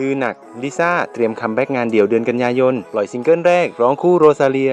ลือหนัก ลิซ่า เตรียมคัมแบ็กงานเดี่ยวเดือนกันยายน ปล่อยซิงเกิลแรก ร้องคู่โรซาเลีย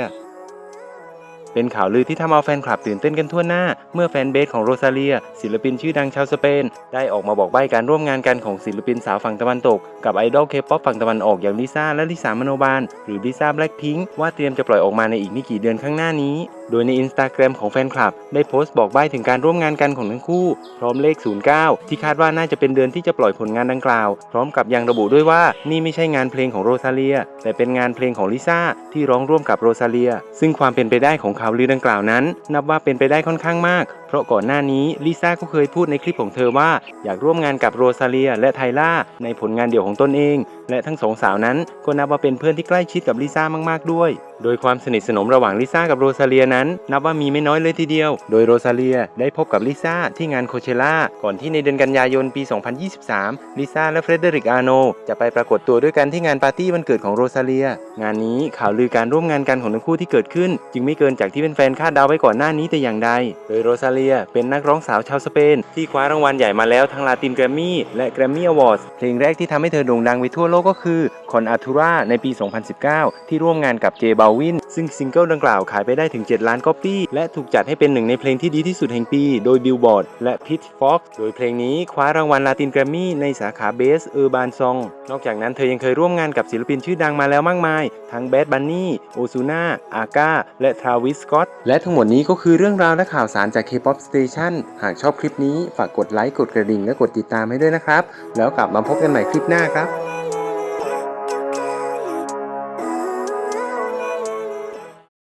เป็นข่าวลือที่ทำเอาแฟนคลับตื่นเต้นกันทั่วหน้า เมื่อแฟนเบสของโรซาเลีย ศิลปินชื่อดังชาวสเปน ได้ออกมาบอกใบ้การร่วมงานกันของศิลปินสาวฝั่งตะวันตก กับไอดอลเคป๊อปฝั่งตะวันออกอย่างลิซ่าและลิซ่ามโนบาล หรือลิซ่าแบล็คพิงค์ว่าเตรียมจะปล่อยออกมาในอีกไม่กี่เดือนข้างหน้านี้ โดยในอินสตาแกรมของแฟนคลับ ได้โพสต์บอกใบ้ถึงการร่วมงานกันของทั้งคู่ พร้อมเลข 09 ที่คาดว่าน่าจะเป็นเดือนที่จะปล่อยผลงานดังกล่าว พร้อมกับยังระบุด้วยว่านี่ไม่ใช่งานเพลงของโรซาเลีย แต่เป็นงานเพลงของลิซ่าที่ร้องร่วมกับโรซาเลีย ซึ่งความเป็นไปได้ของข่าวลือดังกล่าวนั้น นับว่าเป็นไปได้ค่อนข้างมาก เพราะก่อนหน้านี้ลิซ่าก็เคยพูดในคลิปของเธอว่า อยากร่วมงานกับโรซาเลียและไทล่าในผลงานเดี่ยวของตนเอง และทั้งสองสาวนั้นก็นับว่าเป็นเพื่อนที่ใกล้ชิดกับลิซ่ามาก ๆ ด้วย โดยความสนิทสนมระหว่างลิซ่ากับโรซาเลียนั้น นับว่ามีไม่น้อยเลยทีเดียว โดยโรซาเลียได้พบกับลิซ่าที่งานโคเชล่า ก่อนที่ในเดือนกันยายนปี 2023 ลิซ่าและเฟรเดริกอาโน จะไปปรากฏตัวด้วยกันที่งานปาร์ตี้วันเกิดของโรซาเลีย งานนี้ข่าวลือการร่วมงานกันของทั้งคู่ที่เกิดขึ้น จึงไม่เกินจากที่เป็นแฟนๆคาดเดาไว้ก่อนหน้านี้แต่อย่างใด โดยโรซาเลียเป็นนักร้องสาวชาวสเปน ที่คว้ารางวัลใหญ่มาแล้วทั้งลาตินแกรมมี่และแกรมมี่อวอร์ดเพลงแรกที่ทำให้เธอโด่งดังไปทั่วโลกก็คือคอนอาทูราในปี 2019 ที่ร่วมงานกับเจบาวิน ซึ่งซิงเกิลดังกล่าวขายไปได้ถึง 7 ล้านก๊อปปี้และถูกจัดให้เป็นหนึ่งในเพลงที่ดีที่สุดแห่งปี โดยบิลบอร์ดและพิทฟ็อกโดยเพลงนี้คว้ารางวัลลาตินแกรมมี่ในสาขาเบสเออร์บานซองนอกจากนั้นเธอยังเคยร่วมงานกับศิลปินชื่อดังมาแล้วมากมาย ทั้งแบดบันนี่โอซูน่าอาก้าและทราวิสสกอตและทั้งหมดนี้ก็คือเรื่องราวและข่าวสารจาก K-POP Station หากชอบคลิปนี้ฝากกดไลค์กดกระดิ่งและกดติดตามให้ด้วยนะครับ แล้วกลับมาพบกันใหม่คลิปหน้าครับ